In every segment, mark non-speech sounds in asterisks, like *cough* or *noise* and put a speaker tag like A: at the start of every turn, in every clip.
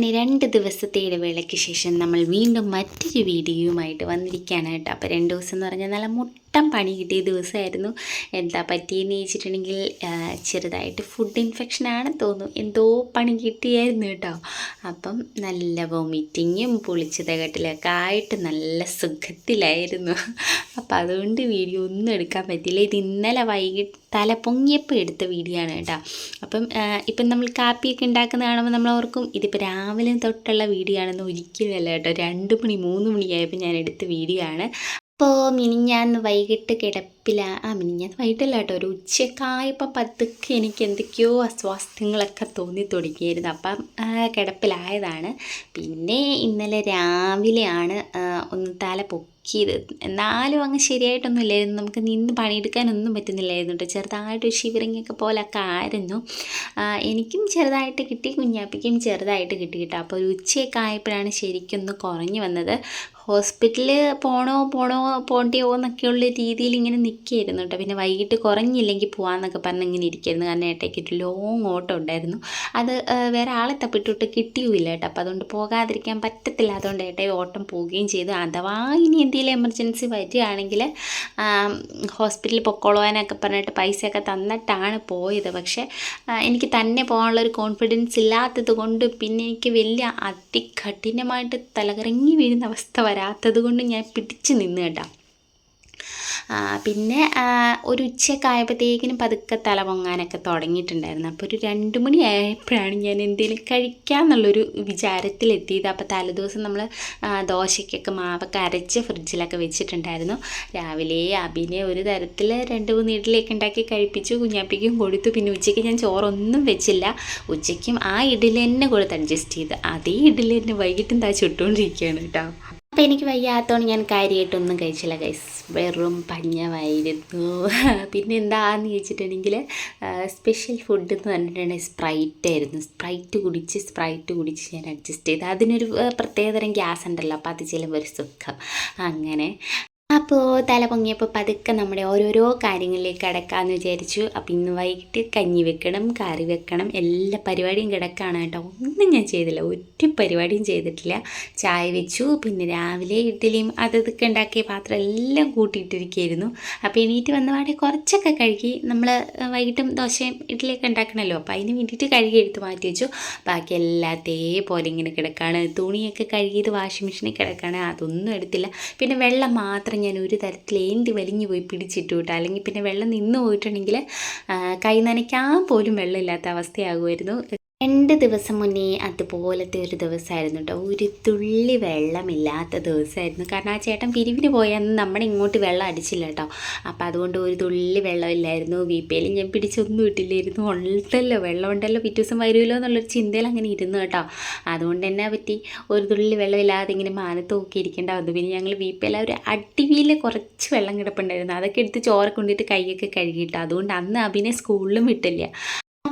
A: അങ്ങനെ രണ്ട് ദിവസത്തെ ഇടവേളയ്ക്ക് ശേഷം നമ്മൾ വീണ്ടും മറ്റൊരു വീഡിയോയുമായിട്ട് വന്നിരിക്കുകയാണ് അപ്പോൾ രണ്ട് ദിവസം എന്ന് പറഞ്ഞാൽ നല്ല മുട്ടം പണി കിട്ടിയ ദിവസമായിരുന്നു. എന്താ പറ്റിയെന്ന് ചോദിച്ചിട്ടുണ്ടെങ്കിൽ ചെറുതായിട്ട് ഫുഡ് ഇൻഫെക്ഷൻ ആണെന്ന് തോന്നുന്നു. എന്തോ പണി കിട്ടിയായിരുന്നു കേട്ടോ. അപ്പം നല്ല വോമിറ്റിങ്ങും പൊളിച്ചതകട്ടിലൊക്കെ ആയിട്ട് നല്ല സുഖത്തിലായിരുന്നു. അപ്പം അതുകൊണ്ട് വീഡിയോ ഒന്നും എടുക്കാൻ പറ്റില്ല ഇത് ഇന്നലെ വൈകിട്ട് തല പൊങ്ങിയപ്പോൾ എടുത്ത വീഡിയോ ആണ് കേട്ടോ. അപ്പം ഇപ്പം നമ്മൾ കാപ്പിയൊക്കെ ഉണ്ടാക്കുന്ന കാണുമ്പോൾ നമ്മൾ ഓർക്കും ഇതിപ്പോൾ രാവിലെ തൊട്ടുള്ള വീഡിയോ ആണെന്ന് ഒരിക്കലും അല്ല കേട്ടോ. രണ്ട് മണി മൂന്ന് മണിയായപ്പോൾ ഞാൻ എടുത്ത വീഡിയോ ആണ്. അപ്പോൾ മിനിഞ്ഞാന്ന് വൈകിട്ട് കിടപ്പില ആ മിനിഞ്ഞാന്ന് വൈകിട്ടല്ല കേട്ടോ ഒരു ഉച്ചക്കായപ്പോൾ പതുക്കെ എനിക്ക് എന്തൊക്കെയോ അസ്വാസ്ഥ്യങ്ങളൊക്കെ തോന്നി തുടങ്ങിയിരുന്നു അപ്പം കിടപ്പിലായതാണ്. പിന്നെ ഇന്നലെ രാവിലെയാണ് ഒന്ന് തല പൊക്കിയത്. എന്നാലും അങ്ങ് ശരിയായിട്ടൊന്നും ഇല്ലായിരുന്നു. നമുക്ക് നിന്ന് പണിയെടുക്കാനൊന്നും പറ്റുന്നില്ലായിരുന്നു കേട്ടോ. ചെറുതായിട്ട് ഷിവറിങ് ഒക്കെ പോലൊക്കെ ആയിരുന്നു. എനിക്കും ചെറുതായിട്ട് കിട്ടി കുഞ്ഞാപ്പിക്കും ചെറുതായിട്ട് കിട്ടി കേട്ടോ. അപ്പോൾ ഒരു ഉച്ചയൊക്കെ ആയപ്പോഴാണ് ശരിക്കൊന്ന് കുറഞ്ഞു വന്നത്. ഹോസ്പിറ്റലിൽ പോണോ പോണോ പോണ്ടിയോ എന്നൊക്കെയുള്ള രീതിയിൽ ഇങ്ങനെ നിൽക്കുകയായിരുന്നു കേട്ടോ. പിന്നെ വൈകിട്ട് കുറഞ്ഞില്ലെങ്കിൽ പോകാമെന്നൊക്കെ പറഞ്ഞ് ഇങ്ങനെ ഇരിക്കുകയായിരുന്നു. കാരണം ഏട്ടയ്ക്ക് ലോങ് ഓട്ടം ഉണ്ടായിരുന്നു. അത് വേറെ ആളെ തപ്പിട്ടിട്ട് കിട്ടിയുമില്ല കേട്ടോ. അപ്പോൾ അതുകൊണ്ട് പോകാതിരിക്കാൻ പറ്റത്തില്ല അതുകൊണ്ട് ഏട്ടയെ ഓട്ടം പോവുകയും ചെയ്തു. അഥവാ ഇനി എന്തെങ്കിലും എമർജൻസി വരികയാണെങ്കിൽ ഹോസ്പിറ്റലിൽ പൊക്കോളുവാനൊക്കെ പറഞ്ഞിട്ട് പൈസയൊക്കെ തന്നിട്ടാണ് പോയത്. പക്ഷേ എനിക്ക് തന്നെ പോകാനുള്ളൊരു കോൺഫിഡൻസ് ഇല്ലാത്തത് കൊണ്ട് പിന്നെ എനിക്ക് വലിയ അതികഠിനമായിട്ട് തലകറങ്ങി വീഴുന്ന അവസ്ഥ വരാത്തത് കൊണ്ട് ഞാൻ പിടിച്ച് നിന്ന് കേട്ടോ. പിന്നെ ഒരു ഉച്ചയൊക്കെ ആയപ്പോഴത്തേക്കിനും പതുക്കെ തല പൊങ്ങാനൊക്കെ തുടങ്ങിയിട്ടുണ്ടായിരുന്നു. അപ്പോൾ ഒരു രണ്ട് മണി ആയപ്പോഴാണ് ഞാൻ എന്തെങ്കിലും കഴിക്കാമെന്നുള്ളൊരു വിചാരത്തിലെത്തിയത്. അപ്പോൾ തലേദിവസം നമ്മൾ ദോശയ്ക്കൊക്കെ മാവൊക്കെ അരച്ച് ഫ്രിഡ്ജിലൊക്കെ വെച്ചിട്ടുണ്ടായിരുന്നു. രാവിലെ അബിനെ ഒരു തരത്തിൽ രണ്ട് മൂന്ന് ഇഡ്ഡലിയൊക്കെ ഉണ്ടാക്കി കഴിപ്പിച്ചു. കുഞ്ഞാപ്പിക്കും കൊടുത്തു. പിന്നെ ഉച്ചയ്ക്ക് ഞാൻ ചോറൊന്നും വെച്ചില്ല. ഉച്ചയ്ക്കും ആ ഇഡ്ഡലി തന്നെ കൊടുത്ത് അഡ്ജസ്റ്റ് ചെയ്ത്. അതേ ഇഡ്ഡലി തന്നെ വൈകിട്ടും താ ചുട്ടുകൊണ്ടിരിക്കുകയാണ് കേട്ടോ. അപ്പോൾ എനിക്ക് വയ്യാത്തതുകൊണ്ട് ഞാൻ കാര്യമായിട്ടൊന്നും കഴിച്ചില്ല ഗൈസ് വെറും പഞ്ഞമായിരുന്നു *laughs* പിന്നെ എന്താന്ന് ചോദിച്ചിട്ടുണ്ടെങ്കിൽ സ്പെഷ്യൽ ഫുഡ് എന്ന് പറഞ്ഞിട്ടുണ്ടെങ്കിൽ സ്പ്രൈറ്റ് ആയിരുന്നു. സ്പ്രൈറ്റ് കുടിച്ച് സ്പ്രൈറ്റ് കുടിച്ച് ഞാൻ അഡ്ജസ്റ്റ് ചെയ്ത്. അതിനൊരു പ്രത്യേകതരം ഗ്യാസ് ഉണ്ടല്ലോ അപ്പോൾ അത് ഒരു സുഖം. അങ്ങനെ അപ്പോൾ തല പൊങ്ങിയപ്പോൾ പതുക്കെ നമ്മുടെ ഓരോരോ കാര്യങ്ങളിലേക്ക് കിടക്കാമെന്ന് വിചാരിച്ചു. അപ്പോൾ ഇന്ന് വൈകിട്ട് കഞ്ഞി വെക്കണം കറി വെക്കണം എല്ലാ പരിപാടിയും കിടക്കാണ് കേട്ടോ. ഒന്നും ഞാൻ ചെയ്തില്ല. ഒരു പരിപാടിയും ചെയ്തിട്ടില്ല. ചായ വെച്ചു. പിന്നെ രാവിലെ ഇഡ്ഡലിയും അതൊക്കെ ഉണ്ടാക്കിയ പാത്രം എല്ലാം കൂട്ടിയിട്ടിരിക്കുകയായിരുന്നു. അപ്പോൾ എണീറ്റ് വന്നപാടെ കുറച്ചൊക്കെ കഴുകി നമ്മൾ വൈകിട്ടും ദോശയും ഇഡ്ഡലിയൊക്കെ ഉണ്ടാക്കണമല്ലോ. അപ്പോൾ അതിന് വേണ്ടിയിട്ട് കഴുകി എടുത്ത് മാറ്റി വെച്ചു. ബാക്കി എല്ലാത്തേപോലെ ഇങ്ങനെ കിടക്കാണ്. തുണിയൊക്കെ കഴുകിയത് വാഷിംഗ് മെഷീനിൽ കിടക്കാണ്. അതൊന്നും എടുത്തില്ല. പിന്നെ വെള്ളം മാത്രം ഞാൻ ഒരു തരത്തിൽ ഏന്തി വലിഞ്ഞു പോയി പിടിച്ചിട്ടു കേട്ടോ. അല്ലെങ്കിൽ പിന്നെ വെള്ളം നിന്ന് പോയിട്ടുണ്ടെങ്കിൽ കൈ നനയ്ക്കാൻ പോലും വെള്ളമില്ലാത്ത അവസ്ഥയാകുമായിരുന്നു. രണ്ട് ദിവസം മുന്നേ അതുപോലത്തെ ഒരു ദിവസമായിരുന്നു കേട്ടോ ഒരു തുള്ളി വെള്ളമില്ലാത്ത ദിവസമായിരുന്നു. കാരണം ആ ചേട്ടൻ പിരിവിന് പോയാന്ന് നമ്മുടെ ഇങ്ങോട്ട് വെള്ളം അടിച്ചില്ല കേട്ടോ അപ്പോൾ അതുകൊണ്ട് ഒരു തുള്ളി വെള്ളമില്ലായിരുന്നു. വീപ്പയിലും ഞാൻ പിടിച്ചൊന്നും ഇട്ടില്ലായിരുന്നു. ഉണ്ടല്ലോ വെള്ളം ഉണ്ടല്ലോ പിറ്റേ ദിവസം വരുമല്ലോ എന്നുള്ളൊരു ചിന്തയിൽ അങ്ങനെ ഇരുന്നു കേട്ടോ അതുകൊണ്ട് തന്നെ പറ്റി ഒരു തുള്ളി വെള്ളമില്ലാതെ ഇങ്ങനെ മാനത്ത് നോക്കി ഇരിക്കേണ്ട വന്നു. പിന്നെ ഞങ്ങൾ വീപ്പയിൽ ഒരു അടിവിയിൽ കുറച്ച് വെള്ളം കിടപ്പുണ്ടായിരുന്നു. അതൊക്കെ എടുത്ത് ചോര കൊണ്ടിട്ട് കൈയൊക്കെ കഴുകിയിട്ട്. അതുകൊണ്ട് അന്ന് അഭിനെ സ്കൂളിലും വിട്ടില്ല.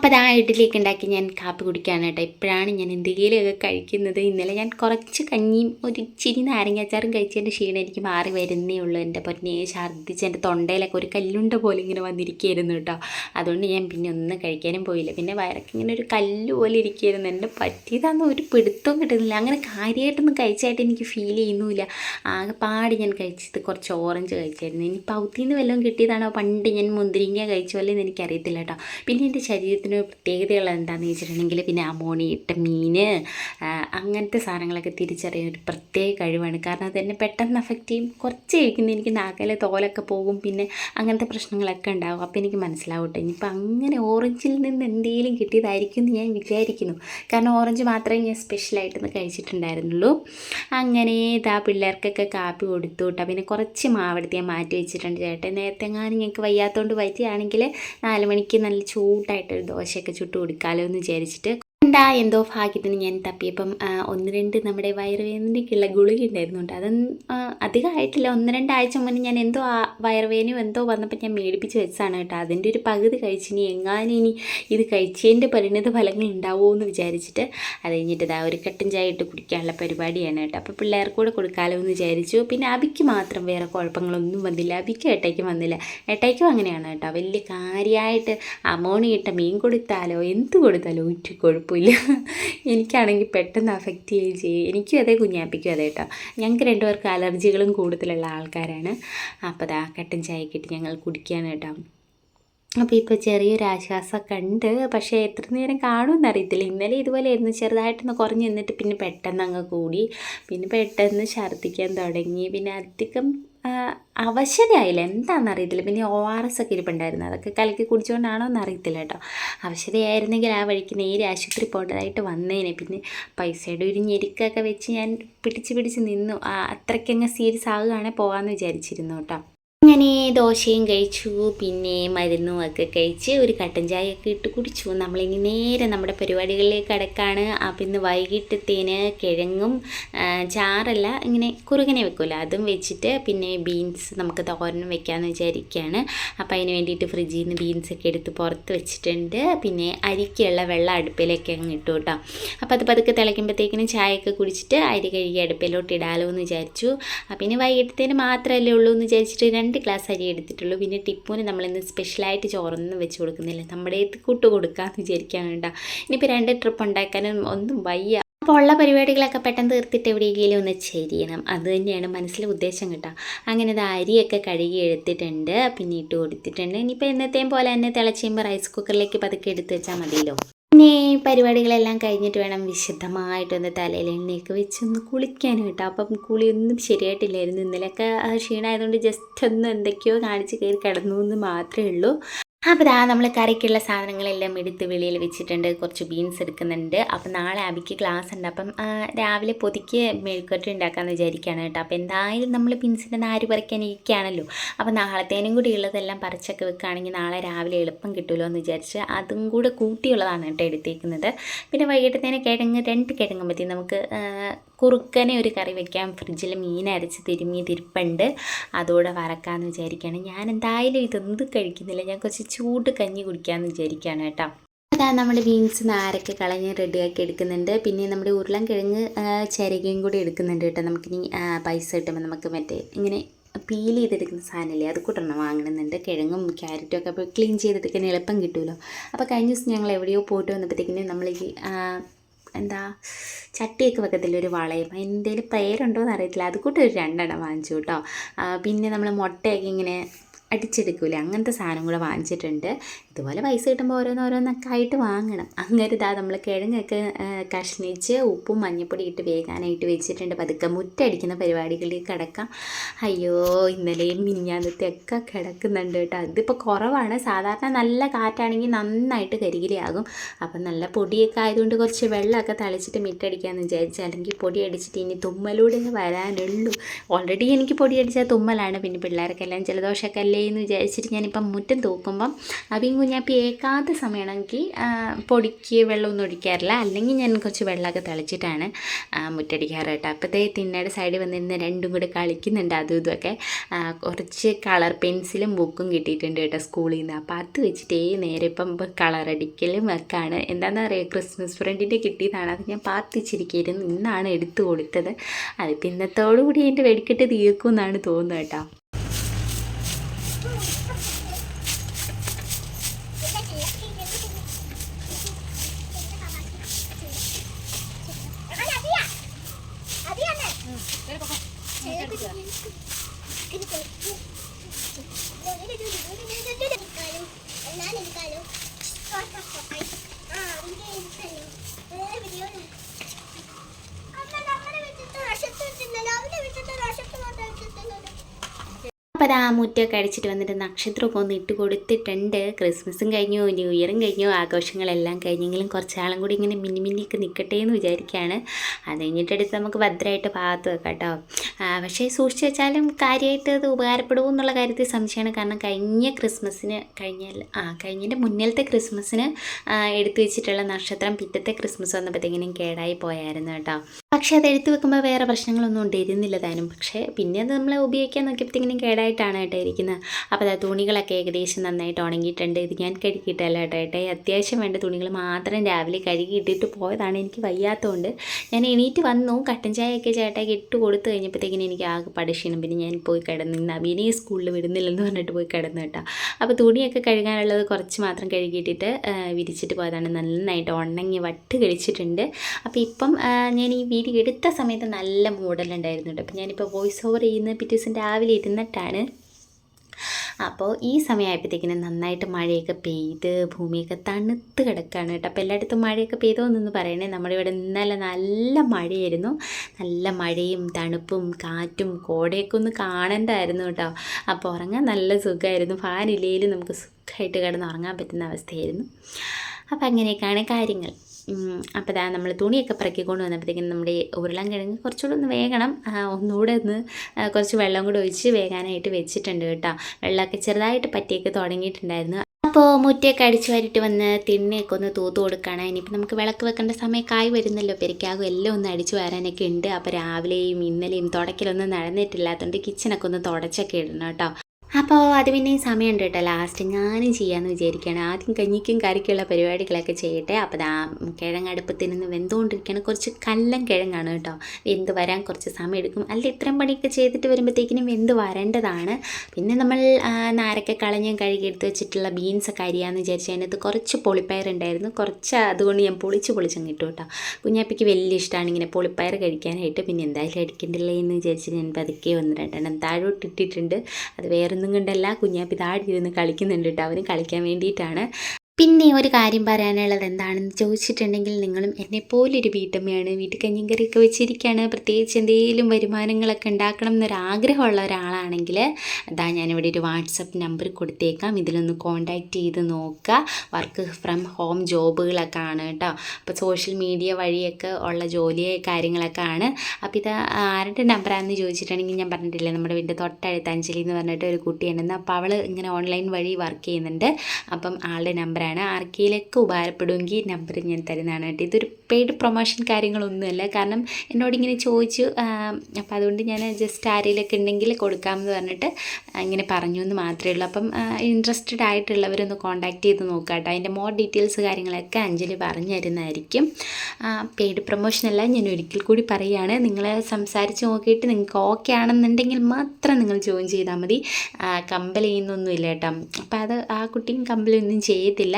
A: അപ്പോൾ അതാ ഇഡ്ഡലിയൊക്കെ ഉണ്ടാക്കി ഞാൻ കാപ്പി കുടിക്കുകയാണ് കേട്ടോ. ഇപ്പോഴാണ് ഞാൻ എന്തെങ്കിലുമൊക്കെ കഴിക്കുന്നത്. ഇന്നലെ ഞാൻ കുറച്ച് കഞ്ഞിയും ഒരു ഇച്ചിരി നാരങ്ങാച്ചാറും കഴിച്ചതിന്റെ ക്ഷീണം എനിക്ക് മാറി വരുന്നേ ഉള്ളൂ. എന്റെ പൊന്നെ ഛർദ്ദിച്ച് എന്റെ തൊണ്ടയിലൊക്കെ ഒരു കല്ലുണ്ട പോലെ ഇങ്ങനെ വന്നിരിക്കുകയായിരുന്നു കേട്ടോ. അതുകൊണ്ട് ഞാൻ പിന്നെ ഒന്നും കഴിക്കാനും പോയില്ല. പിന്നെ വയറൊക്കെ ഇങ്ങനെ ഒരു കല്ല് പോലെ ഇരിക്കുകയായിരുന്നു. എന്റെ പറ്റിയതാന്ന് ഒരു പിടുത്തവും കിട്ടുന്നില്ല. അങ്ങനെ കാര്യമായിട്ടൊന്നും കഴിച്ചായിട്ട് എനിക്ക് ഫീൽ ചെയ്യുന്നുമില്ല. ആകെ പാടി ഞാൻ കഴിച്ചത് കുറച്ച് ഓറഞ്ച് കഴിച്ചായിരുന്നു. ഇനി പൗത്തിന്ന് വല്ലതും കിട്ടിയതാണോ? പണ്ട് ഞാൻ മുന്തിരിങ്ങ കഴിച്ചോ അല്ലെന്ന് എനിക്കറിയത്തില്ല കേട്ടോ. പിന്നെ എന്റെ ശരീരത്തിന് പ്രത്യേകതകൾ എന്താണെന്ന് വെച്ചിട്ടുണ്ടെങ്കിൽ പിന്നെ അമോണിയിട്ട മീൻ അങ്ങനത്തെ സാധനങ്ങളൊക്കെ തിരിച്ചറിയാൻ ഒരു പ്രത്യേക കഴിവാണ്. കാരണം അതെന്നെ പെട്ടെന്ന് അഫക്റ്റ് ചെയ്യും. കുറച്ച് കഴിക്കുന്ന എനിക്ക് നാക്കിലെ തോലൊക്കെ പോകും. പിന്നെ അങ്ങനത്തെ പ്രശ്നങ്ങളൊക്കെ ഉണ്ടാകും അപ്പോൾ എനിക്ക് മനസ്സിലാവട്ടെ. ഇനിയിപ്പോൾ അങ്ങനെ ഓറഞ്ചിൽ നിന്ന് എന്തെങ്കിലും കിട്ടിയതായിരിക്കും എന്ന് ഞാൻ വിചാരിക്കുന്നു. കാരണം ഓറഞ്ച് മാത്രമേ ഞാൻ സ്പെഷ്യലായിട്ടൊന്ന് കഴിച്ചിട്ടുണ്ടായിരുന്നുള്ളൂ. അങ്ങനെ ഇതാ പിള്ളേർക്കൊക്കെ കാപ്പി കൊടുത്തു കേട്ടോ. പിന്നെ കുറച്ച് മാവെടുത്ത് ഞാൻ മാറ്റി വെച്ചിട്ടുണ്ട് ചേട്ടൻ നേരത്തെ എങ്ങാനും ഞങ്ങൾക്ക് വയ്യാത്തതുകൊണ്ട് പറ്റിയാണെങ്കിൽ നാല് മണിക്ക് നല്ല ചൂടായിട്ടൊരു ദോശയൊക്കെ ചുട്ട് കുടിക്കാമല്ലോ എന്ന് വിചാരിച്ചിട്ട് എന്താ? എന്തോ ഭാഗ്യത്തിന് ഞാൻ തപ്പിയപ്പം ഒന്ന് രണ്ട് നമ്മുടെ വയറുവേദനയ്ക്കുള്ള ഗുളിക ഉണ്ടായിരുന്നു ആ, അധികമായിട്ടില്ല ഒന്ന് രണ്ടാഴ്ച മുന്നേ ഞാൻ എന്തോ ആ വയറുവേദനയോ എന്തോ വന്നപ്പോൾ ഞാൻ മേടിപ്പിച്ച് വെച്ചാണ് കേട്ടോ. അതിന്റെ ഒരു പകുതി കഴിച്ചിനി എങ്ങാനും ഇനി ഇത് കഴിച്ചതിന്റെ പരിണിത ഫലങ്ങൾ ഉണ്ടാവുമോ എന്ന് വിചാരിച്ചിട്ട് അത് കഴിഞ്ഞിട്ട് ഇതാ ഒരു കട്ടൻ ചായ ഇട്ട് കുടിക്കാനുള്ള പരിപാടിയാണ് കേട്ടോ. അപ്പോൾ പിള്ളേർക്ക് കൂടെ കൊടുക്കാമല്ലോ എന്ന് വിചാരിച്ചു. പിന്നെ അബിക്ക് മാത്രം വേറെ കുഴപ്പങ്ങളൊന്നും വന്നില്ല. അബിക്ക് ഏട്ടയ്ക്കും വന്നില്ല. ഏട്ടയ്ക്കും അങ്ങനെയാണ് കേട്ടോ. വലിയ കാര്യമായിട്ട് അമോണി ഇട്ട മീൻ കൊടുത്താലോ എന്ത് കൊടുത്താലോ ഒരു കുഴപ്പമില്ല എനിക്കാണെങ്കിൽ പെട്ടെന്ന് അഫക്റ്റ് ചെയ്യുകയും ചെയ്യും. എനിക്കും അതേ കുഞ്ഞാപ്പിക്കും അതേ കേട്ടോ ഞങ്ങൾക്ക് രണ്ടുപേർക്ക് അലർജികളും കൂടുതലുള്ള ആൾക്കാരാണ്. അപ്പോൾ അതാ കട്ടൻ ചായക്കിട്ട് ഞങ്ങൾ കുടിക്കുകയാണ് കേട്ടോ അപ്പോൾ ഇപ്പോൾ ചെറിയൊരു ആശ്വാസമൊക്കെ ഉണ്ട് പക്ഷേ എത്ര നേരം കാണുമെന്ന് അറിയത്തില്ല. ഇന്നലെ ഇതുപോലെ ഇതുപോലെയായിരുന്നു ചെറുതായിട്ടൊന്ന് കുറഞ്ഞ് നിന്നിട്ട് പിന്നെ പെട്ടെന്ന് അങ്ങ് കൂടി. പിന്നെ പെട്ടെന്ന് ഛർദ്ദിക്കാൻ തുടങ്ങി. പിന്നെ അധികം അവശതയായില്ല. എന്താണെന്ന് അറിയത്തില്ല. പിന്നെ ഒ ആർ എസ് ഒക്കെ ഇരിപ്പുണ്ടായിരുന്നു അതൊക്കെ കലക്കി കുടിച്ചുകൊണ്ടാണോ എന്ന് അറിയത്തില്ല കേട്ടോ. അവശതയായിരുന്നെങ്കിൽ ആ വഴിക്ക് നേരെ ആശുപത്രി പോകേണ്ടതായിട്ട് വന്നേനെ. പിന്നെ പൈസയുടെ ഒരു ഞെരുക്കൊക്കെ വെച്ച് ഞാൻ പിടിച്ച് പിടിച്ച് നിന്നു. അത്രയ്ക്കങ്ങ് സീരിയസ് ആകുകയാണെങ്കിൽ പോകാമെന്ന് വിചാരിച്ചിരുന്നു കേട്ടോ. അങ്ങനെ ദോശയും കഴിച്ചു പിന്നെ മരുന്നും ഒക്കെ കഴിച്ച് ഒരു കട്ടൻ ചായയൊക്കെ ഇട്ട് കുടിച്ചു. നമ്മളിനി നേരെ നമ്മുടെ പരിപാടികളിലേക്ക് അടക്കാണ് അപ്പം ഇന്ന് വൈകിട്ടത്തേന് കിഴങ്ങും ചാറല്ല ഇങ്ങനെ കുറുകനെ വെക്കുമല്ലോ അതും വെച്ചിട്ട് പിന്നെ ബീൻസ് നമുക്ക് തോരനും വെക്കാമെന്ന് വിചാരിക്കുകയാണ് അപ്പം അതിന് വേണ്ടിയിട്ട് ഫ്രിഡ്ജിൽ നിന്ന് ബീൻസൊക്കെ എടുത്ത് പുറത്ത് വെച്ചിട്ടുണ്ട്. പിന്നെ അരിക്കുള്ള വെള്ളം അടുപ്പിലേക്ക് അങ്ങ് ഇട്ടു കേട്ടോ. അപ്പം അത് പതുക്കെ തിളയ്ക്കുമ്പോഴത്തേക്കിനും ചായയൊക്കെ കുടിച്ചിട്ട് അരി കഴുകി അടുപ്പിലോട്ട് ഇടാലോ എന്ന് വിചാരിച്ചു. അപ്പം ഇനി വൈകിട്ടത്തേന് മാത്രമല്ലേ ഉള്ളൂ എന്ന് വിചാരിച്ചിട്ട് രണ്ട് ഗ്ലാസ് അരി എടുത്തിട്ടുള്ളൂ. പിന്നെ ടിപ്പുവിന് നമ്മളിന്ന് സ്പെഷ്യലായിട്ട് ചോറൊന്നും വെച്ച് കൊടുക്കുന്നില്ല. നമ്മുടെ കൂട്ട് കൊടുക്കാമെന്ന് വിചാരിക്കാൻ വേണ്ട ഇനിയിപ്പോൾ രണ്ട് ട്രിപ്പ് ഉണ്ടാക്കാനും ഒന്നും വയ്യ. അപ്പോൾ ഉള്ള പരിപാടികളൊക്കെ പെട്ടെന്ന് തീർത്തിട്ട് എവിടെയെങ്കിലും ഒന്ന് ചെയ്യണം അത് തന്നെയാണ് മനസ്സിലെ ഉദ്ദേശം കേട്ടോ അങ്ങനെ ഇത് അരിയൊക്കെ കഴുകി എടുത്തിട്ടുണ്ട്. പിന്നെ ഇട്ട് കൊടുത്തിട്ടുണ്ട്. ഇനിയിപ്പോൾ എന്നത്തെയും പോലെ തന്നെ തിളച്ചുമ്പോൾ റൈസ് കുക്കറിലേക്ക് പതുക്കെ എടുത്ത് വെച്ചാൽ മതിയല്ലോ. ഈ പരിപാടികളെല്ലാം കഴിഞ്ഞിട്ട് വേണം വിശുദ്ധമായിട്ടൊന്ന് തലയിൽ എണ്ണയൊക്കെ വെച്ചൊന്ന് കുളിക്കാനും കേട്ടോ. അപ്പം കുളിയൊന്നും ശരിയായിട്ടില്ലായിരുന്നു. ഇന്നലെയൊക്കെ ക്ഷീണമായതുകൊണ്ട് ജസ്റ്റ് ഒന്ന് എന്തൊക്കെയോ കാണിച്ച് കയറി കിടന്നു എന്ന് മാത്രമേ ഉള്ളൂ. അപ്പോൾ ദാ നമ്മൾ കറിക്കുള്ള സാധനങ്ങളെല്ലാം എടുത്ത് വെളിയിൽ വെച്ചിട്ടുണ്ട്. കുറച്ച് ബീൻസ് എടുക്കുന്നുണ്ട്. അപ്പം നാളെ അബിക്ക് ക്ലാസ് ഉണ്ട്. അപ്പം രാവിലെ പൊതിക്ക് മെഴുക്കട്ടി ഉണ്ടാക്കാമെന്ന് വിചാരിക്കുകയാണ് കേട്ടോ. അപ്പോൾ എന്തായാലും നമ്മൾ ബീൻസിന്റെ നാര് പറിക്കാൻ ഇരിക്കുകയാണല്ലോ അപ്പോൾ നാളത്തേനും കൂടി ഉള്ളതെല്ലാം പറിച്ചൊക്കെ വെക്കുകയാണെങ്കിൽ നാളെ രാവിലെ എളുപ്പം കിട്ടുമല്ലോ എന്ന് വിചാരിച്ച് അതും കൂടെ കൂട്ടിയുള്ളതാണ് കേട്ടോ എടുത്തേക്കുന്നത്. പിന്നെ വൈകിട്ടത്തേന് കിഴങ്ങ് രണ്ട് കിഴങ്ങ് മതി. നമുക്ക് കുറുക്കനെ ഒരു കറി വെക്കാം ഫ്രിഡ്ജിൽ മീൻ അരച്ച് തിരുമ്മി തിരുപ്പുണ്ട്. അതോടെ വറക്കാമെന്ന് വിചാരിക്കുകയാണ് ഞാൻ എന്തായാലും ഇതൊന്നും കഴിക്കുന്നില്ല. ഞാൻ കുറച്ച് ചൂട് കഞ്ഞി കുടിക്കാമെന്ന് വിചാരിക്കുകയാണ് കേട്ടോ. അതാ നമ്മുടെ ബീൻസ് നാരൊക്കെ കളഞ്ഞ് റെഡിയാക്കി എടുക്കുന്നുണ്ട്. പിന്നെ നമ്മുടെ ഉരുളൻ കിഴങ്ങ് ചിരകയും കൂടി എടുക്കുന്നുണ്ട് കേട്ടോ. നമുക്കിനി പൈസ കിട്ടുമ്പോൾ നമുക്ക് മറ്റേ ഇങ്ങനെ പീൽ ചെയ്തെടുക്കുന്ന സാധനമില്ലേ അത് കൂട്ടണം വാങ്ങണമെന്നുണ്ട് കിഴങ്ങും ക്യാരറ്റും ഒക്കെ അപ്പോൾ ക്ലീൻ ചെയ്തെടുക്കാൻ എളുപ്പം കിട്ടുമല്ലോ. അപ്പോൾ കഴിഞ്ഞ ദിവസം ഞങ്ങൾ എവിടെയോ പോയിട്ട് വന്നപ്പോഴത്തേക്കിനും നമ്മൾ ഈ എന്താ ചട്ടിയൊക്കെ വെക്കത്തില്ല ഒരു വളയും? എന്തെങ്കിലും പേരുണ്ടോ എന്ന് അറിയത്തില്ല. അത് കൂട്ടി ഒരു രണ്ടെണ്ണം വാങ്ങിച്ചു കേട്ടോ. പിന്നെ നമ്മൾ മുട്ടയൊക്കെ ഇങ്ങനെ അടിച്ചെടുക്കൂലേ? അങ്ങനത്തെ സാധനം കൂടെ വാങ്ങിച്ചിട്ടുണ്ട്. ഇതുപോലെ പൈസ കിട്ടുമ്പോൾ ഓരോന്നോരോന്നൊക്കെ ആയിട്ട് വാങ്ങണം. അങ്ങനെ ഇതാ നമ്മൾ കിഴങ്ങൊക്കെ കഷ്ണിച്ച് ഉപ്പും മഞ്ഞപ്പൊടി ഇട്ട് വേകാനായിട്ട് വെച്ചിട്ടുണ്ട്. പതുക്കെ മുറ്റടിക്കുന്ന പരിപാടികളിലേക്ക് കിടക്കാം. അയ്യോ ഇന്നലെയും മിനിഞ്ഞാന്നത്തെ ഒക്കെ കിടക്കുന്നുണ്ട് കേട്ടോ. അതിപ്പോൾ കുറവാണ്. സാധാരണ നല്ല കാറ്റാണെങ്കിൽ നന്നായിട്ട് കരികിലയാകും. അപ്പം നല്ല പൊടിയൊക്കെ ആയതുകൊണ്ട് കുറച്ച് വെള്ളമൊക്കെ തളിച്ചിട്ട് മിറ്റടിക്കാമെന്ന് വിചാരിച്ചു അല്ലെങ്കിൽ പൊടി അടിച്ചിട്ട് ഇനി തുമ്മലൂടെ വരാനുള്ളൂ. ഓൾറെഡി എനിക്ക് പൊടി അടിച്ചാൽ തുമ്മലാണ്. പിന്നെ പിള്ളേർക്കെല്ലാം ജലദോഷമൊക്കെ അല്ലേ എന്ന് വിചാരിച്ചിട്ട് ഞാനിപ്പം മുറ്റം തൂക്കുമ്പം അവിയും കുഞ്ഞാപ്പി പേക്കാത്ത സമയമാണെങ്കിൽ പൊടിക്ക് വെള്ളമൊന്നും ഒഴിക്കാറില്ല. അല്ലെങ്കിൽ ഞാൻ കുറച്ച് വെള്ളമൊക്കെ തളിച്ചിട്ടാണ് മുറ്റടിക്കാറ് കേട്ടോ അപ്പോഴത്തെ തിന്നയുടെ സൈഡിൽ വന്നിരുന്ന രണ്ടും കൂടെ കളിക്കുന്നുണ്ട് അതും ഇതുമൊക്കെ. കുറച്ച് കളർ പെൻസിലും ബുക്കും കിട്ടിയിട്ടുണ്ട് കേട്ടോ സ്കൂളിൽ നിന്ന് അപ്പോൾ അത് വെച്ചിട്ടേ നേരെ ഇപ്പം കളറടിക്കലും ഒക്കെ ആണ് എന്താണെന്ന് അറിയാം? ക്രിസ്മസ് ഫ്രണ്ടിന്റെ കിട്ടിയതാണ്. അത് ഞാൻ പാർത്തിച്ചിരിക്കുന്നു ഇന്നാണ് എടുത്തു കൊടുത്തത്. അതിപ്പോൾ ഇന്നത്തോടു കൂടി എന്റെ വെടിക്കെട്ട് തീർക്കും എന്നാണ് തോന്നുന്നത് കേട്ടോ. മുറ്റമൊക്കെ അടിച്ചിട്ട് വന്നിട്ട് നക്ഷത്രമൊക്കെ ഒന്ന് ഇട്ട് കൊടുത്തിട്ടുണ്ട്. ക്രിസ്മസും കഴിഞ്ഞു ന്യൂ ഇയറും കഴിഞ്ഞു ആഘോഷങ്ങളെല്ലാം കഴിഞ്ഞെങ്കിലും കുറച്ചാളും കൂടി ഇങ്ങനെ മിന്നി മിന്നിക്ക് നിൽക്കട്ടെ എന്ന് വിചാരിക്കുകയാണ് അത് കഴിഞ്ഞിട്ടെടുത്ത് നമുക്ക് ഭദ്രമായിട്ട് പാകത്ത് വെക്കാം കേട്ടോ. പക്ഷേ സൂക്ഷിച്ച് വെച്ചാലും കാര്യമായിട്ട് അത് ഉപകാരപ്പെടുമോ എന്നുള്ള കാര്യത്തിൽ സംശയമാണ്. കാരണം കഴിഞ്ഞ ക്രിസ്മസിന് കഴിഞ്ഞ ആ കഴിഞ്ഞതിന്റെ മുന്നിലത്തെ ക്രിസ്മസിന് എടുത്തു വെച്ചിട്ടുള്ള നക്ഷത്രം പിറ്റത്തെ ക്രിസ്മസ് വന്നപ്പോഴത്തേക്കിനും കേടായി പോയായിരുന്നു കേട്ടോ. പക്ഷേ അത് എടുത്തു വെക്കുമ്പോൾ വേറെ പ്രശ്നങ്ങളൊന്നും ഉണ്ടായിരുന്നില്ല താനും. പക്ഷേ പിന്നെ അത് നമ്മൾ ഉപയോഗിക്കാൻ നോക്കിയപ്പോഴത്തേക്കിനും കേടായിട്ടാണ് കേട്ടോ ഇരിക്കുന്നത് അപ്പോൾ അതായത് തുണികളൊക്കെ ഏകദേശം നന്നായിട്ട് ഉണങ്ങിയിട്ടുണ്ട്. ഇത് ഞാൻ കഴുകിയിട്ടല്ല കേട്ടോ. അത്യാവശ്യം വേണ്ട തുണികൾ മാത്രം രാവിലെ കഴുകിയിട്ടിട്ട് പോയതാണ്. എനിക്ക് വയ്യാത്തതുകൊണ്ട് ഞാൻ എണീറ്റ് വന്നു. കട്ടൻ ചായയൊക്കെ ചേട്ടായി ഇട്ട് കൊടുത്തു കഴിഞ്ഞപ്പോഴത്തേക്കിനും എനിക്ക് ആകെ പടക്ഷീണം. പിന്നെ ഞാൻ പോയി കിടന്നു നവീനെ സ്കൂളിൽ വിടുന്നില്ലെന്ന് പറഞ്ഞിട്ട് പോയി കിടന്നു കേട്ടോ. അപ്പോൾ തുണിയൊക്കെ കഴുകാനുള്ളത് കുറച്ച് മാത്രം കഴുകിയിട്ടിട്ട് വിരിച്ചിട്ട് പോയതാണ്. നന്നായിട്ട് ഉണങ്ങി വട്ട് കഴിച്ചിട്ടുണ്ട് അപ്പോൾ ഇപ്പം ഞാൻ ഈ വീഡിയോ എടുത്ത സമയത്ത് നല്ല മൂടലുണ്ടായിരുന്നു കേട്ടോ. അപ്പോൾ ഞാനിപ്പോൾ വോയിസ് ഓവർ ചെയ്യുന്ന പിറ്റേ ദിവസം രാവിലെ ഇരുന്നിട്ടാണ്. അപ്പോൾ ഈ സമയമായപ്പോഴത്തേക്കിനും നന്നായിട്ട് മഴയൊക്കെ പെയ്ത് ഭൂമിയൊക്കെ തണുത്ത് കിടക്കുകയാണ് കേട്ടോ. അപ്പോൾ എല്ലായിടത്തും മഴയൊക്കെ പെയ്തോ എന്നൊന്ന് പറയണേ. നമ്മുടെ ഇവിടെ ഇന്നലെ നല്ല മഴയായിരുന്നു. നല്ല മഴയും തണുപ്പും കാറ്റും കോടയൊക്കെ ഒന്ന് കാണണ്ടായിരുന്നു കേട്ടോ. അപ്പോൾ ഉറങ്ങാൻ നല്ല സുഖമായിരുന്നു. ഫാനില്ലേലും നമുക്ക് സുഖമായിട്ട് കിടന്ന് ഉറങ്ങാൻ പറ്റുന്ന അവസ്ഥയായിരുന്നു. അപ്പോൾ അങ്ങനെയൊക്കെയാണ് കാര്യങ്ങൾ. അപ്പോൾ ഇതാ നമ്മൾ തുണിയൊക്കെ പറക്കിക്കൊണ്ട് വന്നപ്പോഴത്തേക്കും നമ്മുടെ ഉരുളം കിഴങ്ങ് കുറച്ചുകൂടെ ഒന്ന് വേഗണം ഒന്നുകൂടെ ഒന്ന് കുറച്ച് വെള്ളം കൂടെ ഒഴിച്ച് വേകാനായിട്ട് വെച്ചിട്ടുണ്ട് കേട്ടോ. വെള്ളമൊക്കെ ചെറുതായിട്ട് പറ്റിയൊക്കെ തുടങ്ങിയിട്ടുണ്ടായിരുന്നു. അപ്പോൾ മുറ്റയൊക്കെ അടിച്ചു വാരിട്ട് വന്ന് തിണ്ണയൊക്കെ ഒന്ന് തൂത്ത് കൊടുക്കണം. ഇനിയിപ്പോൾ നമുക്ക് വിളക്ക് വെക്കേണ്ട സമയമൊക്കെ ആയി വരുന്നല്ലോ. പെരിക്കാകും എല്ലാം ഒന്ന് അടിച്ചു വരാനൊക്കെ ഉണ്ട്. അപ്പോൾ രാവിലെയും ഇന്നലെയും തുടക്കലൊന്നും നടന്നിട്ടില്ലാത്തതുകൊണ്ട് കിച്ചണൊക്കെ ഒന്ന് തുടച്ചൊക്കെ ഇടണം കേട്ടോ. അപ്പോൾ അത് പിന്നെയും സമയമുണ്ട് കേട്ടോ. ലാസ്റ്റ് ഞാനും ചെയ്യാമെന്ന് വിചാരിക്കുകയാണ്. ആദ്യം കഞ്ഞിക്കും കറിക്കുള്ള പരിപാടികളൊക്കെ ചെയ്യട്ടെ. അപ്പോൾ ആ കിഴങ്ങടുപ്പത്തിൽ നിന്ന് വെന്തുകൊണ്ടിരിക്കുകയാണ് കുറച്ച് കല്ലം കിഴങ്ങാണ് കേട്ടോ. വെന്ത് വരാൻ കുറച്ച് സമയം എടുക്കും. അല്ല ഇത്രയും പണിയൊക്കെ ചെയ്തിട്ട് വരുമ്പോഴത്തേക്കിനും വെന്ത് വരേണ്ടതാണ്. പിന്നെ നമ്മൾ നാരക്ക കളഞ്ഞ് കഴുകി എടുത്ത് വെച്ചിട്ടുള്ള ബീൻസൊക്കെ അരിയാന്ന് വിചാരിച്ചു അതിനകത്ത് കുറച്ച് പൊളിപ്പയർ ഉണ്ടായിരുന്നു. കുറച്ച് അതുകൊണ്ട് ഞാൻ പൊളിച്ച് പൊളിച്ചങ്ങ് ഇട്ടു കേട്ടോ. കുഞ്ഞാപ്പിക്ക് വലിയ ഇഷ്ടമാണ് ഇങ്ങനെ പൊളിപ്പയർ കഴിക്കാനായിട്ട്. പിന്നെ എന്തായാലും അടിക്കണ്ടല്ലേ എന്ന് വിചാരിച്ച് ഞാൻ പതുക്കെ ഒന്ന് രണ്ടെണ്ണം താഴോട്ട് ഇട്ടിട്ടുണ്ട്. അത് വേറൊന്നും കൊണ്ടല്ല കുഞ്ഞാപ്പി താഴെ ഇരുന്ന് കളിക്കുന്നുണ്ട് കേട്ടോ. അവന് കളിക്കാൻ വേണ്ടിയിട്ടാണ്. പിന്നെ ഒരു കാര്യം പറയാനുള്ളത് എന്താണെന്ന് ചോദിച്ചിട്ടുണ്ടെങ്കിൽ നിങ്ങളും എന്നെപ്പോലൊരു വീട്ടമ്മയാണ്. വീട്ടിൽ കഞ്ഞിയും കറിയൊക്കെ വെച്ചിരിക്കുകയാണ് പ്രത്യേകിച്ച് എന്തെങ്കിലും വരുമാനങ്ങളൊക്കെ ഉണ്ടാക്കണം എന്നൊരാഗ്രഹമുള്ള ഒരാളാണെങ്കിൽ അതാ ഞാനിവിടെ ഒരു വാട്സപ്പ് നമ്പർ കൊടുത്തേക്കാം. ഇതിലൊന്ന് കോൺടാക്റ്റ് ചെയ്ത് നോക്കുക. വർക്ക് ഫ്രം ഹോം ജോബുകളൊക്കെ ആണ് കേട്ടോ. അപ്പോൾ സോഷ്യൽ മീഡിയ വഴിയൊക്കെ ഉള്ള ജോലി കാര്യങ്ങളൊക്കെ ആണ്. അപ്പോൾ ഇത് ആരുടെ നമ്പറാണെന്ന് ചോദിച്ചിട്ടുണ്ടെങ്കിൽ ഞാൻ പറഞ്ഞിട്ടില്ലേ നമ്മുടെ വീടിന്റെ തൊട്ടടുത്ത് അഞ്ജലി എന്ന് പറഞ്ഞിട്ട് ഒരു കുട്ടിയുണ്ടെന്ന് അപ്പോൾ അവൾ ഇങ്ങനെ ഓൺലൈൻ വഴി വർക്ക് ചെയ്യുന്നുണ്ട്. അപ്പം ആളുടെ നമ്പറാണ് ആർക്കെങ്കിലൊക്കെ ഉപകാരപ്പെടുമെങ്കിൽ നമ്പർ ഞാൻ തരുന്നതാണ് കേട്ടോ. ഇതൊരു പെയ്ഡ് പ്രൊമോഷൻ കാര്യങ്ങളൊന്നുമല്ല. കാരണം എന്നോട് ഇങ്ങനെ ചോദിച്ചു അപ്പം അതുകൊണ്ട് ഞാൻ ജസ്റ്റ് ആരെങ്കിലൊക്കെ ഉണ്ടെങ്കിൽ കൊടുക്കാമെന്ന് പറഞ്ഞിട്ട് ഇങ്ങനെ പറഞ്ഞു എന്ന് മാത്രമേ ഉള്ളൂ. അപ്പം ഇൻട്രസ്റ്റഡ് ആയിട്ടുള്ളവരൊന്ന് കോൺടാക്ട് ചെയ്ത് നോക്കുക കേട്ടോ. അതിന്റെ മോർ ഡീറ്റെയിൽസ് കാര്യങ്ങളൊക്കെ അഞ്ജലി പറഞ്ഞു തരുന്നതായിരിക്കും. പെയ്ഡ് പ്രൊമോഷനല്ല ഞാൻ ഒരിക്കൽ കൂടി പറയുകയാണ് നിങ്ങൾ സംസാരിച്ച് നോക്കിയിട്ട് നിങ്ങൾക്ക് ഓക്കെ ആണെന്നുണ്ടെങ്കിൽ മാത്രം നിങ്ങൾ ജോയിൻ ചെയ്താൽ മതി. കമ്പൽ ചെയ്യുന്നൊന്നുമില്ല കേട്ടോ. അപ്പോൾ അത് ആ കുട്ടിയും കമ്പലൊന്നും ചെയ്യത്തില്ല.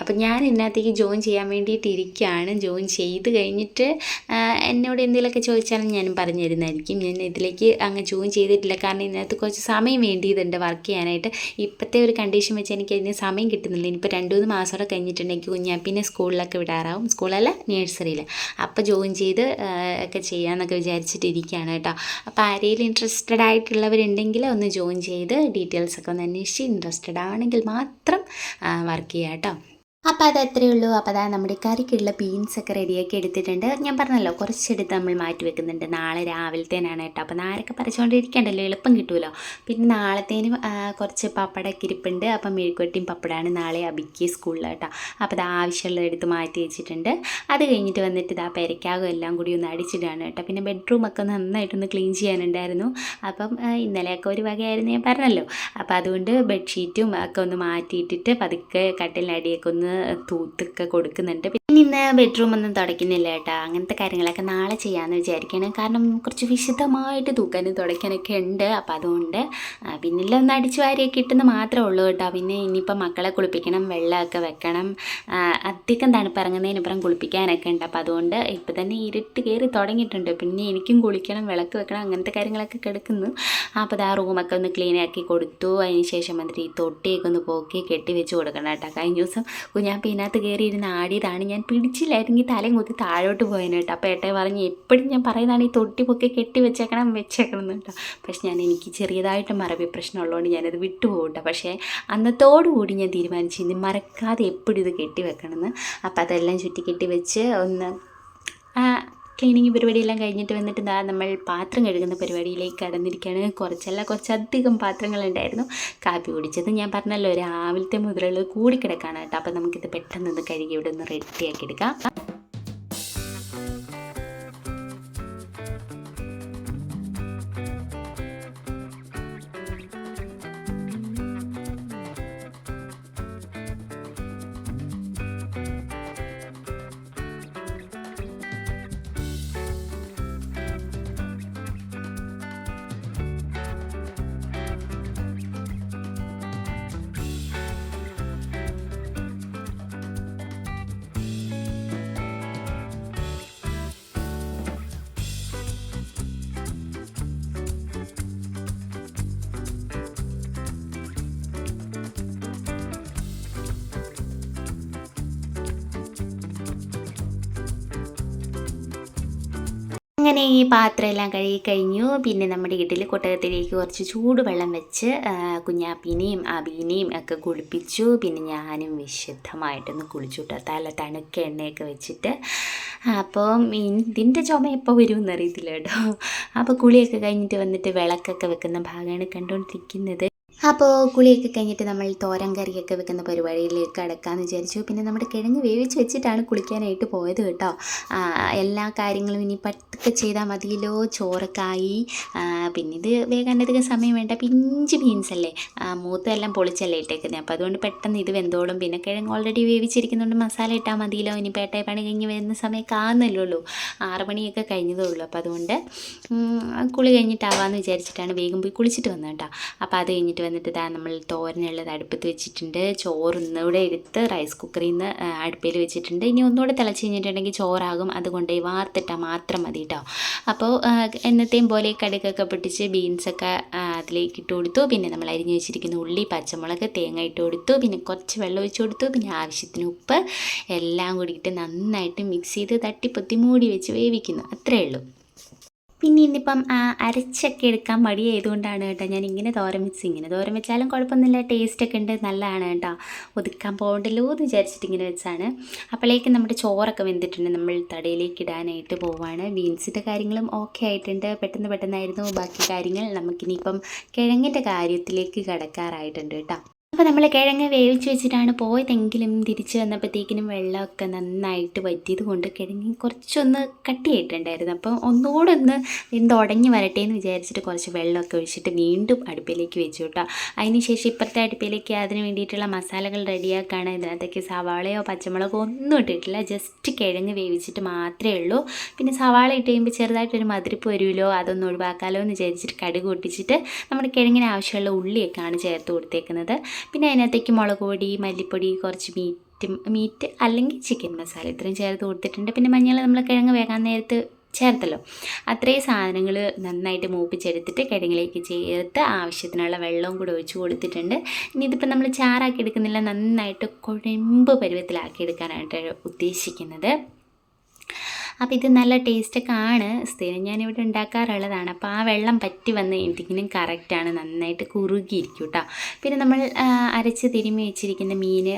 A: അപ്പം ഞാൻ ഇതിനകത്തേക്ക് ജോയിൻ ചെയ്യാൻ വേണ്ടിയിട്ട് ഇരിക്കുകയാണ് ജോയിൻ ചെയ്ത് കഴിഞ്ഞിട്ട് എന്നോട് എന്തെങ്കിലുമൊക്കെ ചോദിച്ചാലും ഞാൻ പറഞ്ഞു തരുന്നതായിരിക്കും. ഞാൻ ഇതിലേക്ക് അങ്ങ് ജോയിൻ ചെയ്തിട്ടില്ല. കാരണം ഇതിനകത്ത് കുറച്ച് സമയം വേണ്ടിയതുണ്ട് വർക്ക് ചെയ്യാനായിട്ട്. ഇപ്പോഴത്തെ ഒരു കണ്ടീഷൻ വെച്ച് എനിക്ക് അതിന് സമയം കിട്ടുന്നില്ല. ഇനിയിപ്പോൾ രണ്ട് മൂന്ന് മാസമോടെ കഴിഞ്ഞിട്ടുണ്ടെങ്കിൽ കുഞ്ഞാ പിന്നെ സ്കൂളിലൊക്കെ വിടാറാവും. സ്കൂളല്ല നേഴ്സറിയിൽ അപ്പോൾ ജോയിൻ ചെയ്ത് ഒക്കെ ചെയ്യാമെന്നൊക്കെ വിചാരിച്ചിട്ടിരിക്കുകയാണ് കേട്ടോ. അപ്പോൾ ആരെങ്കിലും ഇൻട്രസ്റ്റഡ് ആയിട്ടുള്ളവരുണ്ടെങ്കിൽ ഒന്ന് ജോയിൻ ചെയ്ത് ഡീറ്റെയിൽസ് ഒക്കെ ഒന്ന് അന്വേഷിച്ച് ഇൻട്രസ്റ്റഡ് ആണെങ്കിൽ മാത്രം വർക്ക് ചെയ്യാം കേട്ടോ. അപ്പോൾ അത് അത്രയേ ഉള്ളൂ? അപ്പോൾ അതാ നമ്മുടെ കറിക്കുള്ള ബീൻസൊക്കെ റെഡിയാക്കി എടുത്തിട്ടുണ്ട്. ഞാൻ പറഞ്ഞല്ലോ കുറച്ചെടുത്ത് നമ്മൾ മാറ്റി വെക്കുന്നുണ്ട്. നാളെ രാവിലത്തേനാണ് കേട്ടോ. അപ്പോൾ നാരൊക്കെ പറിച്ചുകൊണ്ടിരിക്കണ്ടല്ലോ എളുപ്പം കിട്ടുമല്ലോ പിന്നെ നാളത്തേനും കുറച്ച് പപ്പടമൊക്കെ ഇരിപ്പുണ്ട്. അപ്പം മെഴുക്കുവട്ടിയും പപ്പടമാണ് നാളെ അബിക്ക് സ്കൂളിൽ കേട്ടോ. അപ്പോൾ അത് ആവശ്യമുള്ളത് എടുത്ത് മാറ്റി വെച്ചിട്ടുണ്ട്. അത് കഴിഞ്ഞിട്ട് വന്നിട്ട് ഇതാ പെരക്കാകും എല്ലാം കൂടി ഒന്ന് അടിച്ചിടുകയാണ് കേട്ടോ. പിന്നെ ബെഡ്റൂമൊക്കെ നന്നായിട്ടൊന്ന് ക്ലീൻ ചെയ്യാനുണ്ടായിരുന്നു. അപ്പം ഇന്നലെയൊക്കെ ഒരു വകയായിരുന്നു ഞാൻ പറഞ്ഞല്ലോ. അപ്പോൾ അതുകൊണ്ട് ബെഡ്ഷീറ്റും ഒക്കെ ഒന്ന് മാറ്റിയിട്ടിട്ട് പതുക്കെ കട്ടിലടിയൊക്കെ ഒന്ന് തൂത്തൊക്കെ കൊടുക്കുന്നുണ്ട്. പിന്നെ ഇന്ന് ബെഡ്റൂം ഒന്നും തുടയ്ക്കുന്നില്ല കേട്ടോ. അങ്ങനത്തെ കാര്യങ്ങളൊക്കെ നാളെ ചെയ്യാമെന്ന് വിചാരിക്കണം കാരണം കുറച്ച് വിശദമായിട്ട് തൂക്കാനും തുടയ്ക്കാനൊക്കെ ഉണ്ട്. അപ്പോൾ അതുകൊണ്ട് പിന്നെല്ലാം ഒന്ന് അടിച്ചു വാരിയൊക്കെ കിട്ടുന്ന മാത്രമേ ഉള്ളൂ കേട്ടോ. പിന്നെ ഇനിയിപ്പോൾ മക്കളെ കുളിപ്പിക്കണം വെള്ളമൊക്കെ വെക്കണം. അധികം തണുപ്പിറങ്ങുന്നതിന് ഇപ്പുറം കുളിപ്പിക്കാനൊക്കെ ഉണ്ട്. അപ്പോൾ അതുകൊണ്ട് ഇപ്പം തന്നെ ഇരുട്ട് കയറി തുടങ്ങിയിട്ടുണ്ട്. പിന്നെ എനിക്കും കുളിക്കണം വിളക്ക് വെക്കണം അങ്ങനത്തെ കാര്യങ്ങളൊക്കെ കിടക്കുന്നു. അപ്പോൾ അത് ആ റൂമൊക്കെ ഒന്ന് ക്ലീൻ ആക്കി കൊടുത്തു. അതിന് ശേഷം മന്ത്രി തൊട്ടിയൊക്കെ ഒന്ന് പോക്കി കെട്ടി വെച്ച് കൊടുക്കണം കേട്ടോ. കഴിഞ്ഞ ദിവസം ഞാൻ പിന്നകത്ത് കയറി ഇരുന്ന് ആടിയതാണ്. ഞാൻ പിടിച്ചില്ലായിരുന്നെങ്കിൽ തലയും കുത്തി താഴോട്ട് പോയേനെ കേട്ടോ. അപ്പോൾ ഏട്ടയെ പറഞ്ഞ് എപ്പോഴും ഞാൻ പറയുന്നതാണ് ഈ തൊട്ടി പൊക്കി കെട്ടി വെച്ചേക്കണം വെച്ചേക്കണം എന്ന് കേട്ടോ. പക്ഷെ ഞാൻ എനിക്ക് ചെറിയതായിട്ട് മറവി പ്രശ്നമുള്ളതുകൊണ്ട് ഞാനത് വിട്ടുപോകട്ടോ കേട്ടോ. പക്ഷേ അന്നത്തോടുകൂടി ഞാൻ തീരുമാനിച്ചു മറക്കാതെ എപ്പോഴും ഇത് കെട്ടി വെക്കണമെന്ന്. അപ്പോൾ അതെല്ലാം ചുറ്റി കെട്ടി വെച്ച് ഒന്ന് ക്ലീനിങ് പരിപാടിയെല്ലാം കഴിഞ്ഞിട്ട് വന്നിട്ട് ദാ നമ്മൾ പാത്രം കഴുകുന്ന പരിപാടിയിലേക്ക് കടന്നിരിക്കുകയാണ് കുറച്ചല്ല കുറച്ചധികം പാത്രങ്ങളുണ്ടായിരുന്നു. കാപ്പി കുടിച്ചത് ഞാൻ പറഞ്ഞല്ലോ രാവിലത്തെ മുതലുള്ളത് കൂടിക്കിടക്കാണ് കേട്ടോ. അപ്പോൾ നമുക്കിത് പെട്ടെന്ന് കഴുകി ഇവിടെ ഒന്ന് റെഡിയാക്കി എടുക്കാം. അങ്ങനെ ഈ പാത്രമെല്ലാം കഴുകി കഴിഞ്ഞു. പിന്നെ നമ്മുടെ വീട്ടിൽ കൊട്ടകത്തിലേക്ക് കുറച്ച് ചൂടുവെള്ളം വെച്ച് കുഞ്ഞാപ്പീനെയും അബീനെയും ഒക്കെ കുളിപ്പിച്ചു. പിന്നെ ഞാനും വിശുദ്ധമായിട്ടൊന്ന് കുളിച്ചു തല തണുക്ക എണ്ണയൊക്കെ വെച്ചിട്ട്. അപ്പം ഇതിന്റെ ചുമ എപ്പോൾ വരുമെന്ന് അറിയത്തില്ല കേട്ടോ. അപ്പോൾ കുളിയൊക്കെ കഴിഞ്ഞിട്ട് വന്നിട്ട് വിളക്കൊക്കെ വെക്കുന്ന ഭാഗമാണ് കണ്ടുകൊണ്ടിരിക്കുന്നത് അപ്പോൾ കുളിയൊക്കെ കഴിഞ്ഞിട്ട് നമ്മൾ തോരൻ കറിയൊക്കെ വെക്കുന്ന പരിപാടിയിലേക്ക് അടക്കാമെന്ന് വിചാരിച്ചു. പിന്നെ നമ്മുടെ കിഴങ്ങ് വേവിച്ച് വെച്ചിട്ടാണ് കുളിക്കാനായിട്ട് പോയത് കേട്ടോ. എല്ലാ കാര്യങ്ങളും ഇനി പട്ടൊക്കെ ചെയ്താൽ മതിയല്ലോ. ചോറക്കായി. പിന്നെ ഇത് വേഗം സമയം വേണ്ട. പിഞ്ച് ബീൻസ് അല്ലേ? ആ, മൂത്തെല്ലാം പൊളിച്ചല്ലേ ഇട്ടേക്കുന്നത് അപ്പോൾ അതുകൊണ്ട് പെട്ടെന്ന് ഇത് വെന്തോളും. പിന്നെ കിഴങ്ങ് ഓൾറെഡി വേവിച്ചിരിക്കുന്നതുകൊണ്ട് മസാല ഇട്ടാൽ മതിയല്ലോ. ഇനി പേട്ടയ പണി കഴിഞ്ഞ് വരുന്ന സമയം ഉള്ളൂ ആറ് മണിയൊക്കെ കഴിഞ്ഞതേ ഉള്ളൂ. അപ്പോൾ അതുകൊണ്ട് കുളി കഴിഞ്ഞിട്ടാവാമെന്ന് വിചാരിച്ചിട്ടാണ് വേഗം പോയി കുളിച്ചിട്ട് വന്നത് കേട്ടോ. അപ്പോൾ അത് കഴിഞ്ഞിട്ട് വന്നിട്ട് ഇതാ നമ്മൾ തോരനുള്ളത് അടുപ്പത്ത് വെച്ചിട്ടുണ്ട്. ചോറ് ഒന്നുകൂടെ എടുത്ത് റൈസ് കുക്കറിൽ നിന്ന് അടുപ്പിൽ വെച്ചിട്ടുണ്ട്. ഇനി ഒന്നുകൂടെ തിളച്ച് കഴിഞ്ഞിട്ടുണ്ടെങ്കിൽ ചോറാകും. അതുകൊണ്ട് വാർത്തിട്ടാൽ മാത്രം മതി കേട്ടോ അപ്പോൾ എന്നത്തെയും പോലെ കടുകൊക്കെ പൊട്ടിച്ച് ബീൻസൊക്കെ അതിലേക്ക് ഇട്ട് കൊടുത്തു. പിന്നെ നമ്മൾ അരിഞ്ഞ് വെച്ചിരിക്കുന്ന ഉള്ളി പച്ചമുളക് തേങ്ങ ഇട്ട് കൊടുത്തു. പിന്നെ കുറച്ച് വെള്ളം ഒഴിച്ച് കൊടുത്തു. പിന്നെ ആവശ്യത്തിന് ഉപ്പ് എല്ലാം കൂടിയിട്ട് നന്നായിട്ട് മിക്സ് ചെയ്ത് തട്ടിപ്പൊത്തി മൂടി വെച്ച് വേവിക്കുന്നു. അത്രയേ ഉള്ളൂ. പിന്നെ ഇന്നിപ്പം അരച്ചൊക്കെ എടുക്കാൻ മടിയായതുകൊണ്ടാണ് കേട്ടോ ഞാൻ ഇങ്ങനെ തോരൻ വെച്ച് ഇങ്ങനെ തോരൻ വെച്ചാലും കുഴപ്പമൊന്നുമില്ല ടേസ്റ്റൊക്കെ ഉണ്ട് നല്ലതാണ് കേട്ടോ. ഒതുക്കാൻ പോകണ്ടല്ലോ എന്ന് വിചാരിച്ചിട്ട് ഇങ്ങനെ വെച്ചാണ് അപ്പോഴേക്ക് നമ്മുടെ ചോറൊക്കെ വെന്തിട്ടുണ്ട്. നമ്മൾ തടയിലേക്ക് ഇടാനായിട്ട് പോവാണ്. ബീൻസിന്റെ കാര്യങ്ങളും ഓക്കെ ആയിട്ടുണ്ട്. പെട്ടെന്ന് പെട്ടെന്നായിരുന്നു ബാക്കി കാര്യങ്ങൾ. നമുക്കിനിയിപ്പം കിഴങ്ങിന്റെ കാര്യത്തിലേക്ക് കടക്കാറായിട്ടുണ്ട് കേട്ടോ. അപ്പോൾ നമ്മൾ കിഴങ്ങ് വേവിച്ച് വെച്ചിട്ടാണ് പോയതെങ്കിലും തിരിച്ച് വന്നപ്പോഴത്തേക്കിനും വെള്ളമൊക്കെ നന്നായിട്ട് വറ്റിയത് കൊണ്ട് കിഴങ്ങ് കുറച്ചൊന്ന് കട്ടിയായിട്ടുണ്ടായിരുന്നു. അപ്പം ഒന്നുകൂടെ ഒന്ന് എന്ത് ഉടങ്ങി വരട്ടെ എന്ന് വിചാരിച്ചിട്ട് കുറച്ച് വെള്ളമൊക്കെ ഒഴിച്ചിട്ട് വീണ്ടും അടുപ്പിലേക്ക് വെച്ചു കേട്ടോ. അതിന് ശേഷം ഇപ്പുറത്തെ അടുപ്പിലേക്ക് അതിന് വേണ്ടിയിട്ടുള്ള മസാലകൾ റെഡിയാക്കുകയാണ് ഇതിനകത്തേക്ക് സവാളയോ പച്ചമുളകോ ഒന്നും ഇട്ടിട്ടില്ല. ജസ്റ്റ് കിഴങ്ങ് വേവിച്ചിട്ട് മാത്രമേ ഉള്ളൂ. പിന്നെ സവാള ഇട്ട് കഴിയുമ്പോൾ ചെറുതായിട്ടൊരു മതിരിപ്പ് വരുമല്ലോ അതൊന്നും ഒഴിവാക്കാമല്ലോ എന്ന് വിചാരിച്ചിട്ട് കടുക് നമ്മുടെ കിഴങ്ങിന് ആവശ്യമുള്ള ഉള്ളിയൊക്കെയാണ് ചേർത്ത് കൊടുത്തേക്കുന്നത്. പിന്നെ അതിനകത്തേക്ക് മുളക് പൊടി മല്ലിപ്പൊടി കുറച്ച് മീറ്റ് മീറ്റ് അല്ലെങ്കിൽ ചിക്കൻ മസാല ഇത്രയും ചേർത്ത് കൊടുത്തിട്ടുണ്ട്. പിന്നെ മഞ്ഞൾ നമ്മൾ കിഴങ്ങ് വേകാൻ നേരത്ത് ചേർത്തല്ലോ. അത്രയും സാധനങ്ങൾ നന്നായിട്ട് മൂപ്പിച്ചെടുത്തിട്ട് കിഴങ്ങിലേക്ക് ചേർത്ത് ആവശ്യത്തിനുള്ള വെള്ളവും കൂടെ ഒഴിച്ചു കൊടുത്തിട്ടുണ്ട്. ഇനി ഇതിപ്പോൾ നമ്മൾ ചാറാക്കി എടുക്കുന്നില്ല. നന്നായിട്ട് കുഴമ്പ് പരുവത്തിലാക്കി എടുക്കാനായിട്ട് ഉദ്ദേശിക്കുന്നത്. അപ്പോൾ ഇത് നല്ല ടേസ്റ്റൊക്കെ ആണ്. സ്ഥിരം ഞാനിവിടെ ഉണ്ടാക്കാറുള്ളതാണ്. അപ്പോൾ ആ വെള്ളം പറ്റി വന്ന് എന്തെങ്കിലും കറക്റ്റാണ് നന്നായിട്ട് കുറുകിയിരിക്കും കേട്ടോ പിന്നെ നമ്മൾ അരച്ച് തിരുമ്മി വെച്ചിരിക്കുന്ന മീൻ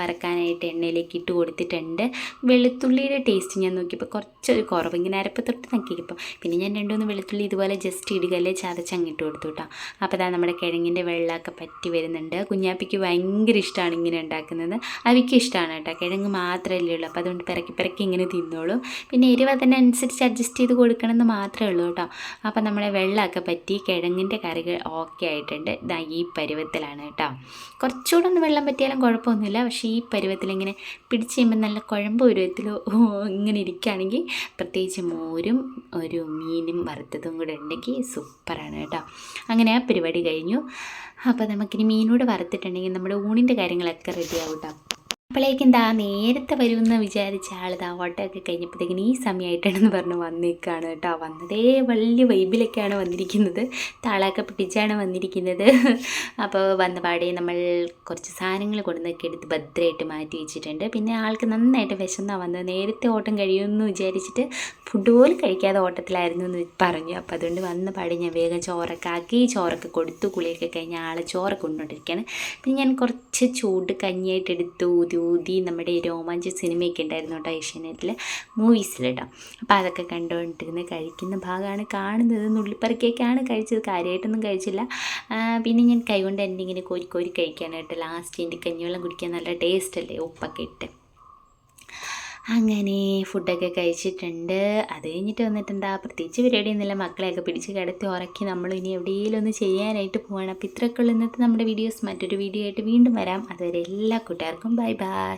A: വറക്കാനായിട്ട് എണ്ണയിലേക്ക് ഇട്ട് കൊടുത്തിട്ടുണ്ട്. വെളുത്തുള്ളിയുടെ ടേസ്റ്റ് ഞാൻ നോക്കിയപ്പോൾ കുറച്ചൊരു കുറവ്. ഇങ്ങനെ അരപ്പ് തൊട്ട് നോക്കിയപ്പോൾ പിന്നെ ഞാൻ രണ്ടുമൂന്ന് വെളുത്തുള്ളി ഇതുപോലെ ജസ്റ്റ് ഇടുകല്ലേ ചതച്ചങ്ങിട്ട് കൊടുത്തു കേട്ടോ അപ്പോൾ അതാ നമ്മുടെ കിഴങ്ങിന്റെ വെള്ളമൊക്കെ പറ്റി വരുന്നുണ്ട്. കുഞ്ഞാപ്പിക്ക് ഭയങ്കര ഇഷ്ടമാണ് ഇങ്ങനെ ഉണ്ടാക്കുന്നത്. അവയ്ക്ക് ഇഷ്ടമാണ് കേട്ടോ കിഴങ്ങ് മാത്രമല്ലേ ഉള്ളൂ. അപ്പോൾ അതുകൊണ്ട് പിറക്കി പിറക്കി ഇങ്ങനെ തിന്നോളും. പിന്നെ എരിവ് അതിനനുസരിച്ച് അഡ്ജസ്റ്റ് ചെയ്ത് കൊടുക്കണമെന്ന് മാത്രമേ ഉള്ളൂ കേട്ടോ. അപ്പോൾ നമ്മുടെ വെള്ളമൊക്കെ പറ്റി കിഴങ്ങിന്റെ കറികൾ ഓക്കെ ആയിട്ടുണ്ട്. ഇതാ ഈ പരുവത്തിലാണ് കേട്ടോ. കുറച്ചുകൂടെ ഒന്ന് വെള്ളം പറ്റിയാലും കുഴപ്പമൊന്നുമില്ല. പക്ഷേ ഈ പരുവത്തിൽ ഇങ്ങനെ പിടിച്ച് കഴിയുമ്പോൾ നല്ല കുഴമ്പ് പരുവത്തിലോ ഇങ്ങനെ ഇരിക്കുകയാണെങ്കിൽ പ്രത്യേകിച്ച് മോരും ഒരു മീനും വറുത്തതും കൂടെ ഉണ്ടെങ്കിൽ സൂപ്പറാണ് കേട്ടോ. അങ്ങനെ ആ പരിപാടി കഴിഞ്ഞു. അപ്പോൾ നമുക്കിനി മീനോട് വറുത്തിട്ടുണ്ടെങ്കിൽ നമ്മുടെ ഊണിന്റെ കാര്യങ്ങളൊക്കെ റെഡിയാവും കേട്ടോ അപ്പോഴേക്കും ദാ നേരത്തെ വരുമെന്ന് വിചാരിച്ച ആൾ ദാ ഓട്ടമൊക്കെ കഴിഞ്ഞപ്പോഴത്തേക്കിന് ഈ സമയമായിട്ടാണെന്ന് പറഞ്ഞ് വന്നേക്കാണ് കേട്ടോ. വന്നതേ വലിയ വൈബിലൊക്കെയാണ് വന്നിരിക്കുന്നത്. താളൊക്കെ പിടിച്ചാണ് വന്നിരിക്കുന്നത്. അപ്പോൾ വന്ന പാടെ നമ്മൾ കുറച്ച് സാധനങ്ങൾ കൊണ്ടുവന്നൊക്കെ എടുത്ത് ഭദ്രമായിട്ട് മാറ്റി വെച്ചിട്ടുണ്ട്. പിന്നെ ആൾക്ക് നന്നായിട്ട് വിശന്നാണ് വന്നത്. നേരത്തെ ഓട്ടം കഴിയുമെന്ന് വിചാരിച്ചിട്ട് ഫുഡ് പോലും കഴിക്കാതെ ഓട്ടത്തിലായിരുന്നു എന്ന് പറഞ്ഞു. അപ്പോൾ അതുകൊണ്ട് വന്ന പാടെ ഞാൻ വേഗം ചോറൊക്കെ ആക്കി ചോറൊക്കെ കൊടുത്തു. കുളിയൊക്കെ കഴിഞ്ഞ് ആളെ ചോറൊക്കെ കൊണ്ടുകൊണ്ടിരിക്കുകയാണ് പിന്നെ ഞാൻ കുറച്ച് ചൂട് കഞ്ഞിയായിട്ട് എടുത്തു ഊതി നമ്മുടെ രോമാഞ്ച സിനിമയൊക്കെ ഉണ്ടായിരുന്നു കേട്ടോ ഏഷ്യാനെറ്റിൽ മൂവീസിൽ കേട്ടോ അപ്പോൾ അതൊക്കെ കണ്ടുകൊണ്ടിരുന്ന് കഴിക്കുന്ന ഭാഗമാണ് കാണുന്നത്. നുള്ളിപ്പറക്കൊക്കെയാണ് കഴിച്ചത്. കാര്യമായിട്ടൊന്നും കഴിച്ചില്ല. പിന്നെ ഞാൻ കൈകൊണ്ട് എന്റെ ഇങ്ങനെ കോരി കോരി കഴിക്കാനായിട്ട് ലാസ്റ്റ് എന്റെ കഞ്ഞിവെള്ളം കുടിക്കാൻ നല്ല ടേസ്റ്റ് അല്ലേ? ഉപ്പൊക്കെ ഇട്ട്. അങ്ങനെ ഫുഡൊക്കെ കഴിച്ചിട്ടുണ്ട്. അത് കഴിഞ്ഞിട്ട് വന്നിട്ടുണ്ടാ പ്രത്യേകിച്ച് പരിപാടിയൊന്നുമില്ല. മക്കളെയൊക്കെ പിടിച്ച് കിടത്തി ഉറക്കി നമ്മൾ ഇനി എവിടെയെങ്കിലും ഒന്ന് ചെയ്യാനായിട്ട് പോവാണ്. അപ്പോൾ ഇത്രയൊക്കെ ഉള്ള ഇന്നത്തെ നമ്മുടെ വീഡിയോസ്. മറ്റൊരു വീഡിയോ ആയിട്ട് വീണ്ടും വരാം. അതുവരെ എല്ലാ കൂട്ടുകാർക്കും ബൈ ബൈ.